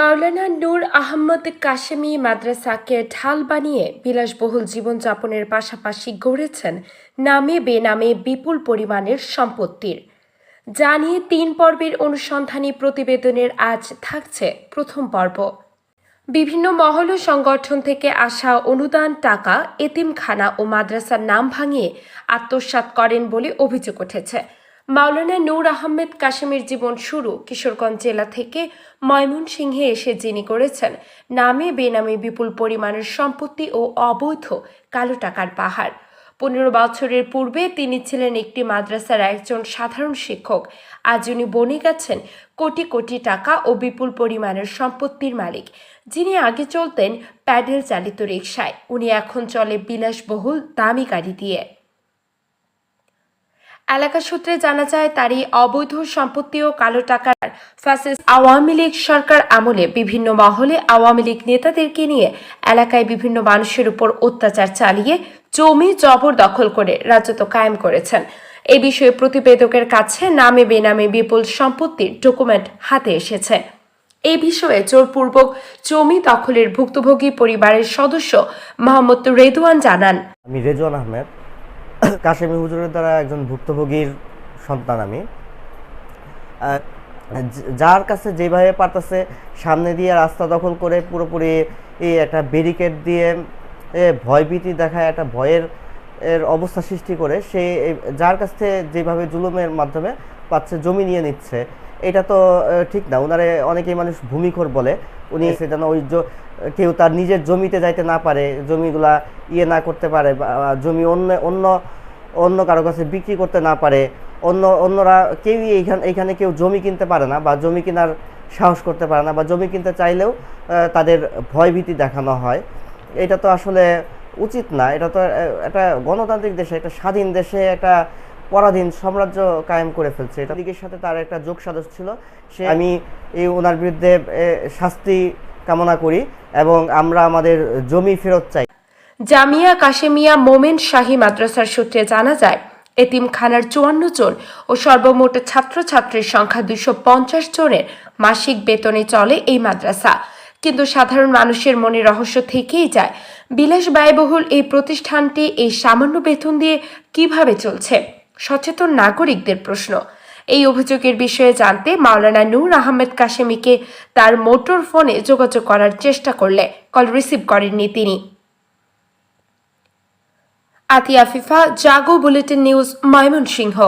মাওলানা নূর আহমদ কাশেমি মাদ্রাসাকে ঢাল বানিয়ে বিলাসবহুল জীবনযাপনের পাশাপাশি গড়েছেন নামে বেনামে বিপুল পরিমাণের সম্পত্তির। জানিয়ে তিন পর্বের অনুসন্ধানী প্রতিবেদনের আজ থাকছে প্রথম পর্ব। বিভিন্ন মহল ও সংগঠন থেকে আসা অনুদান, টাকা, এতিমখানা ও মাদ্রাসার নাম ভাঙিয়ে আত্মসাৎ করেন বলে অভিযোগ উঠেছে। মাওলানা নূর আহমেদ কাশেমের জীবন শুরু কিশোরগঞ্জ জেলা থেকে ময়মনসিংহে এসে যিনি করেছেন। নামে বেনামে বিপুল পরিমাণের সম্পত্তি ও অবৈধ কালো টাকার পাহাড়। পনেরো বছরের পূর্বে তিনি ছিলেন একটি মাদ্রাসার একজন সাধারণ শিক্ষক। আজ উনি বনে গেছেন, কোটি কোটি টাকা ও বিপুল পরিমাণের সম্পত্তির মালিক, যিনি আগে চলতেন প্যাডেল চালিত রিকশায়। উনি এখন চলে বিলাসবহুল দামি গাড়ি দিয়ে। এলাকা সূত্রে জানা যায় তার এই অবৈধ সম্পত্তি ও কালো টাকার ফ্যাসিস্ট আওয়ামী লীগ সরকার আমলে বিভিন্ন মহলে আওয়ামী লীগ নেতাদেরকে নিয়ে এলাকায় বিভিন্ন মানুষের উপর অত্যাচার চালিয়ে জমি জবরদখল করে রাজত্ব কায়েম করেছেন। এ বিষয়ে প্রতিবেদকের কাছে নামে বেনামে বিপুল সম্পত্তির ডকুমেন্ট হাতে এসেছে। এই বিষয়ে জোরপূর্বক জমি দখলের ভুক্তভোগী পরিবারের সদস্য মোহাম্মদ রেদওয়ান জানান। আমি রেজওয়ান আহমেদ কাশেমি হুজুরের দ্বারা একজন ভুক্তভোগীর সন্তান আমি। যার কাছে যেভাবে পারতেছে, সামনে দিয়ে রাস্তা দখল করে পুরোপুরি এই একটা ব্যারিকেড দিয়ে ভয়ভীতি দেখায়, একটা ভয়ের এর অবস্থা সৃষ্টি করে, সে যার কাছ থেকে যেভাবে জুলুমের মাধ্যমে পাচ্ছে, জমি নিয়ে নিচ্ছে এটা তো ঠিক না। ওনারে অনেকেই মানুষ ভূমিখোর বলে। উনি সে যেন ওই কেউ তার নিজের জমিতে যাইতে না পারে জমিগুলা ইয়ে না করতে পারে বা জমি অন্য অন্য অন্য কারও কাছে বিক্রি করতে না পারে অন্য অন্যরা কেউই এইখানে এইখানে কেউ জমি কিনতে পারে না বা জমি কেনার সাহস করতে পারে না বা জমি কিনতে চাইলেও তাদের ভয়ভীতি দেখানো হয়। এটা তো আসলে উচিত না। এটা তো একটা গণতান্ত্রিক দেশে একটা স্বাধীন দেশে একটা পরাধীন সাম্রাজ্য কায়েম করে ফেলছে। এটা লীগের সাথে তার একটা যোগ সাদস্য ছিল। সে আমি এই ওনার বিরুদ্ধে শাস্তি কামনা করি এবং আমরা আমাদের জমি ফেরত চাই। জামিয়া কাশেমিয়া মোমেন শাহী মাদ্রাসার সূত্রে জানা যায়, এতিমখানার চুয়ান্ন জন ও সর্বমোট ছাত্রছাত্রীর সংখ্যা দুশো পঞ্চাশ জনের মাসিক বেতনে চলে এই মাদ্রাসা। কিন্তু সাধারণ মানুষের মনে রহস্য থেকেই যায় বিলাস ব্যয়বহুল এই প্রতিষ্ঠানটি এই সামান্য বেতন দিয়ে কীভাবে চলছে? সচেতন নাগরিকদের প্রশ্ন। এই অভিযোগের বিষয়ে জানতে মাওলানা নূর আহমেদ কাশেমিকে তার মোটর ফোনে যোগাযোগ করার চেষ্টা করলে কল রিসিভ করেননি তিনি। Atia Fifa Jago bulletin news, Mymensingh.